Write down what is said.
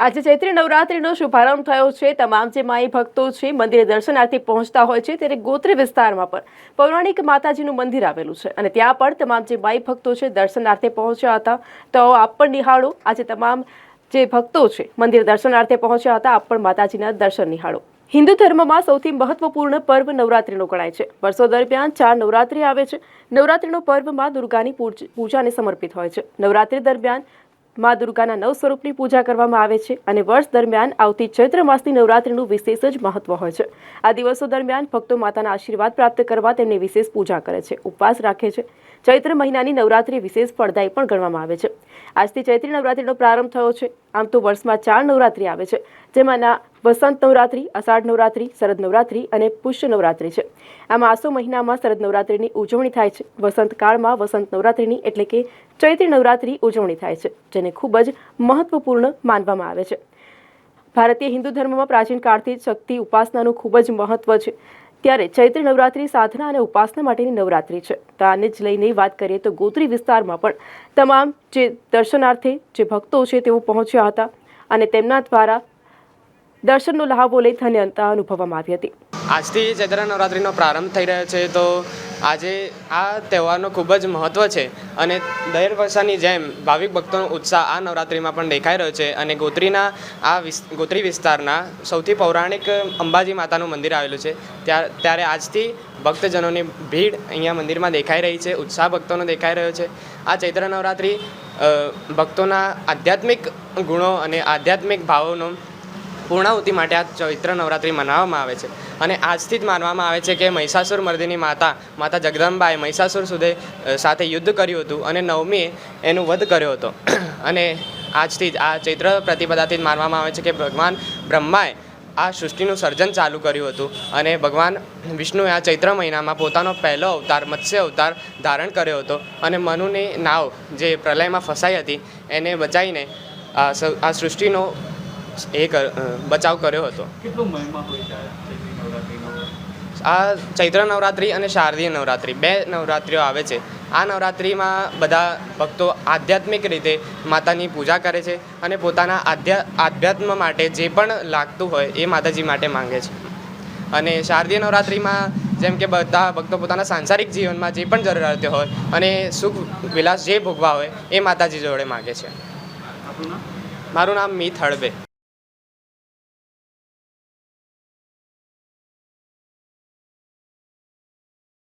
આજે ચૈત્રી નવરાત્રીનો શુભારંભ થયો છે. તમામ જે માઈ ભક્તો છે, મંદિરે દર્શનાર્થે પહોંચતા હોય છે, ત્યારે ગોત્રી વિસ્તારમાં પણ પૌરાણિક માતાજીનું મંદિર આવેલું છે અને ત્યાં પણ તમામ જે માઈ ભક્તો છે, દર્શનાર્થે પહોંચ્યા હતા. તો આપ પણ નિહાળો. આજે તમામ જે ભક્તો છે, મંદિર દર્શનાર્થે પહોંચ્યા હતા. આપ પણ માતાજીના દર્શન નિહાળો. હિન્દુ ધર્મમાં સૌથી મહત્વપૂર્ણ પર્વ નવરાત્રીનો ગણાય છે. વર્ષો દરમિયાન ચાર નવરાત્રી આવે છે. નવરાત્રીનો પર્વમાં દુર્ગાની પૂજાને સમર્પિત હોય છે. નવરાત્રી દરમિયાન માં દુર્ગાના નવ સ્વરૂપની પૂજા કરવામાં આવે છે અને વર્ષ દરમિયાન આવતી ચૈત્ર માસની નવરાત્રીનું વિશેષ જ મહત્વ હોય છે. આ દિવસો દરમિયાન ભક્તો માતાના આશીર્વાદ પ્રાપ્ત કરવા તેમની વિશેષ પૂજા કરે છે, ઉપવાસ રાખે છે. ચૈત્ર મહિનાની નવરાત્રી વિશેષ ફળદાયી પણ ગણવામાં આવે છે. આજથી ચૈત્રી નવરાત્રીનો પ્રારંભ થયો છે. આમ તો વર્ષમાં ચાર નવરાત્રી આવે છે, જેમાંના વસંત નવરાત્રી, અષાઢ નવરાત્રી, શરદ નવરાત્રી અને પુષ્ય નવરાત્રી છે. આમ આસો મહિનામાં શરદ નવરાત્રીની ઉજવણી થાય છે. વસંત કાળમાં વસંત નવરાત્રીની એટલે કે ચૈત્ર નવરાત્રી ઉજવણી થાય છે, જેને ખૂબ જ મહત્વપૂર્ણ માનવામાં આવે છે. ભારતીય હિન્દુ ધર્મમાં પ્રાચીન કાળથી શક્તિ ઉપાસનાનું ખૂબ જ મહત્વ છે. ત્યારે ચૈત્ર નવરાત્રી સાધના અને ઉપાસના માટેની નવરાત્રી છે. તો આને જ લઈને વાત કરીએ તો ગોત્રી વિસ્તારમાં પણ તમામ જે દર્શનાર્થે જે ભક્તો છે તેઓ પહોંચ્યા હતા અને તેમના દ્વારા દર્શનનો લહાવો લઈ ધન્યતા અનુભવવામાં આવી હતી. આજથી ચૈત્ર નવરાત્રિનો પ્રારંભ થઈ રહ્યો છે, તો આજે આ તહેવારનો ખૂબ જ મહત્ત્વ છે અને દર વર્ષાની જેમ ભાવિક ભક્તોનો ઉત્સાહ આ નવરાત્રિમાં પણ દેખાઈ રહ્યો છે અને ગોત્રીના આ ગોત્રી વિસ્તારના સૌથી પૌરાણિક અંબાજી માતાનું મંદિર આવેલું છે. ત્યાં, ત્યારે આજથી ભક્તજનોની ભીડ અહીંયા મંદિરમાં દેખાઈ રહી છે, ઉત્સાહ ભક્તોનો દેખાઈ રહ્યો છે. આ ચૈત્ર નવરાત્રિ ભક્તોના આધ્યાત્મિક ગુણો અને આધ્યાત્મિક ભાવોનો પૂર્ણાહુતિ માટે આ ચૈત્ર નવરાત્રિ મનાવવામાં આવે છે. અને આજથી જ માનવામાં આવે છે કે મહિષાસુર મર્દિની માતા માતા જગદંબાએ મહિષાસુર સુધી સાથે યુદ્ધ કર્યું હતું અને નવમીએ એનું વધ કર્યો હતો. અને આજથી જ આ ચૈત્ર પ્રતિપદાથી જ માનવામાં આવે છે કે ભગવાન બ્રહ્માએ આ સૃષ્ટિનું સર્જન ચાલુ કર્યું હતું. અને ભગવાન વિષ્ણુએ આ ચૈત્ર મહિનામાં પોતાનો પહેલો અવતાર, મત્સ્ય અવતાર ધારણ કર્યો હતો. અને મનુની નાવ જે પ્રલયમાં ફસાઈ હતી, એને બચાવીને આ સૃષ્ટિનો એ કર- બચાવ કર્યો હતો. આ ચૈત્રી નવરાત્રિનો આ ચૈત્ર નવરાત્રિ અને શારદીય નવરાત્રિ બે નવરાત્રિઓ આવે છે. આ નવરાત્રિમાં બધા ભક્તો આધ્યાત્મિક રીતે માતાની પૂજા કરે છે અને પોતાના આધ્યા આધ્યાત્મ માટે જે પણ લાગતું હોય એ માતાજી માટે માંગે છે. અને શારદીય નવરાત્રિમાં જેમ કે બધા ભક્તો પોતાના સાંસારિક જીવનમાં જે પણ જરૂરિયાતો હોય અને સુખ વિલાસ જે ભોગવા હોય એ માતાજી જોડે માગે છે. મારું નામ મીત હળબે